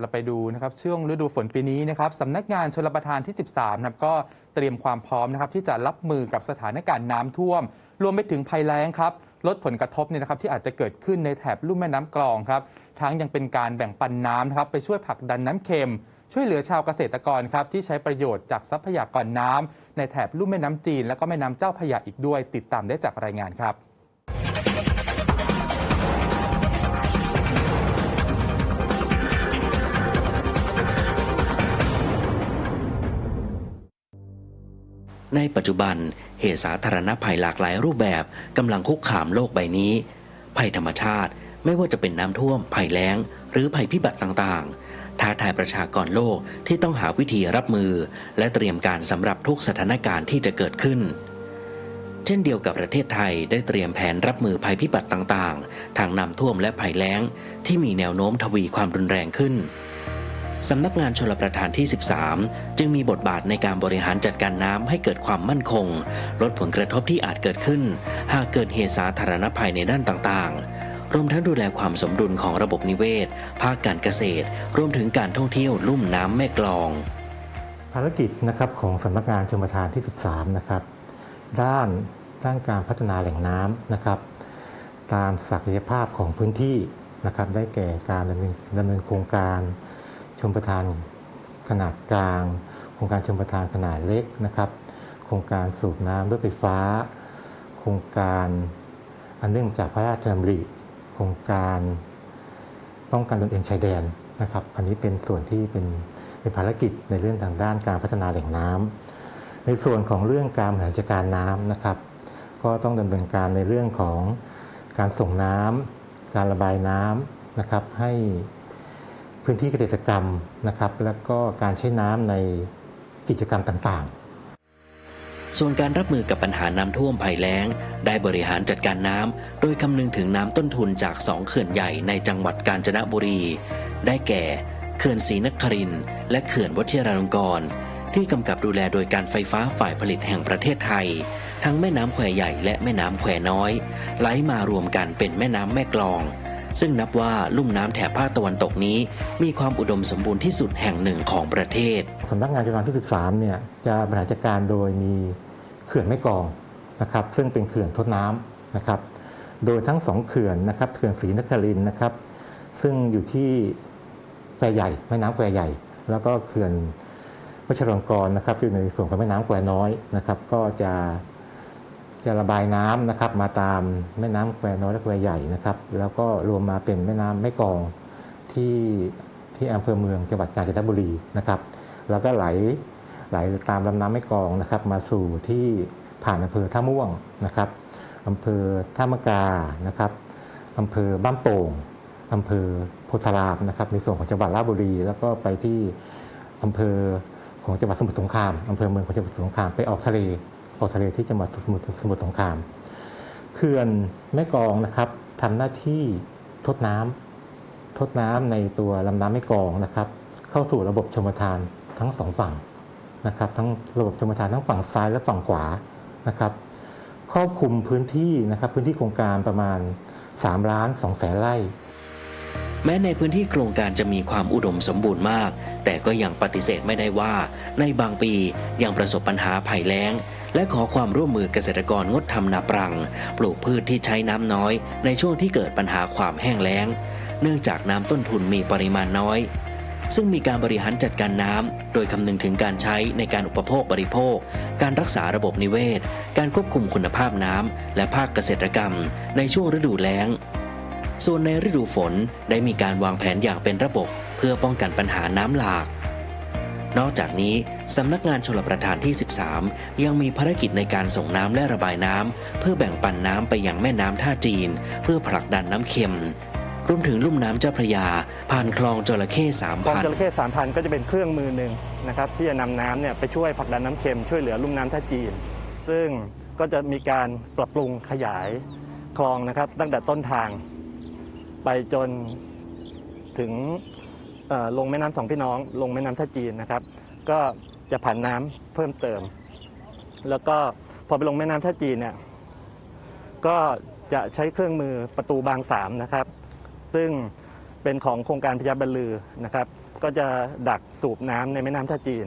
เราไปดูนะครับช่วงฤดูฝนปีนี้นะครับสำนักงานชลประทานที่ 13นะครับก็เตรียมความพร้อมนะครับที่จะรับมือกับสถานการณ์น้ำท่วม รวมไปถึงภัยแล้งครับลดผลกระทบเนี่ยนะครับที่อาจจะเกิดขึ้นในแถบลุ่มแม่น้ำกลองครับทั้งยังเป็นการแบ่งปันน้ำนะครับไปช่วยผลักดันน้ำเค็ม ช่วยเหลือชาวเกษตรกรครับที่ใช้ประโยชน์จากทรัพยากรน้ำในแถบลุ่มแม่น้ำจีน และก็แม่น้ำเจ้าพระยาอีกด้วย ติดตามได้จากรายงานครับ ในปัจจุบันเหตุสาธารณภัยหลากหลายรูปแบบกำลังคุกคามโลกใบนี้ ภัยธรรมชาติไม่ว่าจะเป็นน้ำท่วม ภัยแล้ง หรือภัยพิบัติต่างๆ ท้าทายประชากรโลกที่ต้องหาวิธีรับมือ และเตรียมการสำหรับทุกสถานการณ์ที่จะเกิดขึ้น เช่นเดียวกับประเทศไทยได้เตรียมแผนรับมือภัยพิบัติต่างๆ ทางน้ำท่วมและภัยแล้ง ที่มีแนวโน้มทวีความรุนแรงขึ้น สำนักงานชลประทานที่ 13 จึงมีบทบาทในการบริหารจัดการน้ำให้เกิดความมั่นคง ลดผลกระทบที่อาจเกิดขึ้น หากเกิดเหตุสาธารณภัยในด้านต่างๆ รวมทั้งดูแลความสมดุลของระบบนิเวศ ภาคการเกษตร รวมถึงการท่องเที่ยวลุ่มน้ำแม่กลอง ภารกิจนะครับของสำนักงานชมประทานที่ 13 นะครับ ด้านด้านการพัฒนาแหล่งน้ำนะครับ ตามศักยภาพของพื้นที่นะครับ ได้แก่การดำเนินดำเนินโครงการ ชมประทานขนาดกลาง โครงการชมประทานขนาดเล็กนะครับ โครงการสูบน้ำรถไฟฟ้า โครงการอันเนื่องจากพระราชดำริ โครงการป้องกันตนเองชายแดนนะครับ อันนี้เป็นส่วนที่เป็นเป็นภารกิจในเรื่องทางด้านการพัฒนาแหล่งน้ำในส่วนของเรื่องการบริหารจัดการน้ำนะครับ ก็ต้องดำเนินการในเรื่องของการส่งน้ำการระบายน้ำนะครับ ให้ พื้นที่เกษตรกรรมนะครับ แล้วก็การใช้น้ำในกิจกรรมต่างๆ ส่วนการรับมือกับปัญหาน้ำท่วมภัยแล้ง ได้บริหารจัดการน้ำโดยคำนึงถึงน้ำต้นทุนจากสองเขื่อนใหญ่ในจังหวัดกาญจนบุรี ได้แก่เขื่อนศรีนครินและเขื่อนวชิราลงกรณ์ที่กำกับดูแลโดยการไฟฟ้าฝ่ายผลิตแห่งประเทศไทย ทั้งแม่น้ำแควใหญ่และแม่น้ำแควน้อย ไหลมารวมกันเป็นแม่น้ำแม่กลอง ซึ่งนับว่าลุ่มน้ำแถบภาคตะวันตกนี้ มีความอุดมสมบูรณ์ที่สุดแห่งหนึ่งของประเทศสำนักงานชลประทานที่ 13 เนี่ยจะบริหารจัดการโดยมีเขื่อนแม่กองนะครับซึ่งเป็นเขื่อนทดน้ำนะครับโดยทั้งสองเขื่อนนะครับเขื่อนศรีนครินนะครับซึ่งอยู่ที่แควใหญ่แม่น้ำแควใหญ่ แล้วก็เขื่อนวัชรลงกรนะครับอยู่ในส่วนของแม่น้ำแควน้อยนะครับก็จะ จะระบายน้ำนะครับมาตามแม่น้ำแควน้อยและแควใหญ่นะครับ แล้วก็รวมมาเป็นแม่น้ำแม่กองที่ที่อำเภอเมืองจังหวัดกาญจนบุรีนะครับ แล้วก็ไหลไหลตามลำน้ำแม่กองนะครับ มาสู่ที่ผ่านอำเภอท่าม่วงนะครับอำเภอท่ามะกานะครับอำเภอบ้านโป่งอำเภอโพธารามนะครับ ในส่วนของจังหวัดราชบุรี แล้วก็ไปที่อำเภอของจังหวัดสมุทรสงครามอำเภอเมืองของจังหวัดสมุทรสงครามไปออกทะเล ออทะเลที่จังหวัดสมุทรสมุทรสงครามเขื่อนแม่กองนะครับทำหน้าที่ทดน้ำทดน้ำในตัวลำน้ำแม่กองนะครับ เข้าสู่ระบบชมทานทั้งสองฝั่งนะครับ ทั้งระบบชมทานทั้งฝั่งซ้ายและฝั่งขวานะครับครอบคลุมพื้นที่นะครับพื้นที่โครงการประมาณ3ล้าน2แสนไร่ แม้ในพื้นที่โครงการจะมีความอุดมสมบูรณ์มาก แต่ก็ยังปฏิเสธไม่ได้ว่า ในบางปียังประสบปัญหาภัยแล้ง และขอความร่วมมือเกษตรกรงดทำนาปรัง ปลูกพืชที่ใช้น้ำน้อย ในช่วงที่เกิดปัญหาความแห้งแล้ง เนื่องจากน้ำต้นทุนมีปริมาณน้อย ซึ่งมีการบริหารจัดการน้ำโดยคำนึงถึงการใช้ในการอุปโภคบริโภค การรักษาระบบนิเวศ การควบคุมคุณภาพน้ำและภาคเกษตรกรรม ในช่วงฤดูแล้ง ส่วนในฤดูฝนได้มีการวางแผนอย่างเป็นระบบเพื่อป้องกันปัญหาน้ำหลาก นอกจากนี้สำนักงานชลประทานที่ 13 ยังมีภารกิจในการส่งน้ำและระบายน้ำเพื่อแบ่งปันน้ำไปยังแม่น้ำท่าจีน เพื่อผลักดันน้ำเค็มรวมถึงลุ่มน้ำเจ้าพระยา ผ่านคลองจระเข้สามกองพันจระเข้สามพันก็จะเป็นเครื่องมือหนึ่งนะครับที่จะนำน้ำเนี่ยไปช่วยผลักดันน้ำเค็มช่วยเหลือลุ่มน้ำท่าจีน ซึ่งก็จะมีการปรับปรุงขยายคลองนะครับตั้งแต่ต้นทาง ไปจนถึงลงแม่น้ำสองพี่น้อง ลงแม่น้ำท่าจีนนะครับ ก็จะผ่านน้ำเพิ่มเติม แล้วก็พอไปลงแม่น้ำท่าจีนเนี่ยก็จะใช้เครื่องมือประตูบางสามนะครับ ซึ่งเป็นของโครงการพยาบรรลือนะครับ ก็จะดักสูบน้ำในแม่น้ำท่าจีน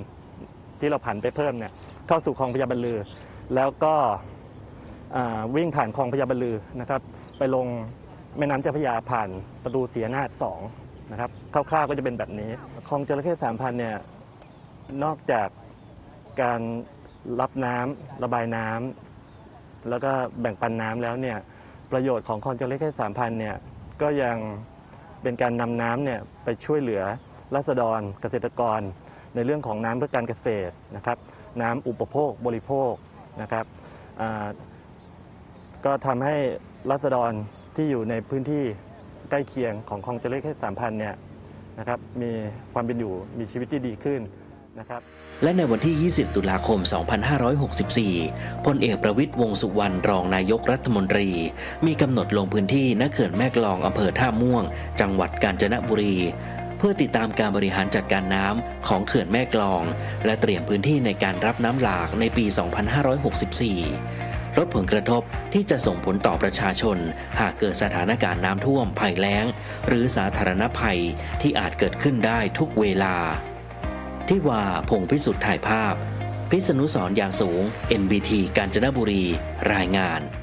ที่เราผันไปเพิ่มเนี่ยเข้าสู่คลองพญาบัลลือ แล้วก็วิ่งผ่านคลองพญาบัลลือนะครับ ไปลง แม่น้ำเจ้าพระยาผ่านประตูเสียนาทสองนะครับคร่าวๆก็จะเป็นแบบนี้คลองจระเข้สามพันเนี่ยนอกจากการรับน้ำระบายน้ำแล้วก็แบ่งปันน้ำแล้วเนี่ยประโยชน์ของคลองจระเข้สามพันเนี่ยก็ยังเป็นการนำน้ำเนี่ยไปช่วยเหลือรัษฎรเกษตรกร ในเรื่องของน้ำเพื่อการเกษตรนะครับ น้ำอุปโภคบริโภคนะครับอ่าก็ทำให้รัษฎร ที่อยู่ในพื้นที่ใกล้เคียงของคลองจระเข้สามพันเนี่ยนะครับมีความเป็นอยู่มีชีวิตที่ดีขึ้นนะครับและในวันที่ 20 ตุลาคม 2564 พลเอกประวิตยวงสุวรรณรองนายกรัฐมนตรี มีกำหนดลงพื้นที่ณเขื่อนแม่กลองอำเภอท่าม่วง จังหวัดกาญจนบุรี เพื่อติดตามการบริหารจัดการน้ำของเขื่อนแม่กลอง และเตรียมพื้นที่ในการรับน้ำหลากในปี 2564 ลดผลกระทบที่จะส่งผลต่อประชาชน หากเกิดสถานการณ์น้ำท่วมภัยแล้ง หรือสาธารณภัยที่อาจเกิดขึ้นได้ทุกเวลา ที่ว่าพงพิสุทธิ์ถ่ายภาพ พิษณุสรอย่างสูง NBT กาญจนบุรี รายงาน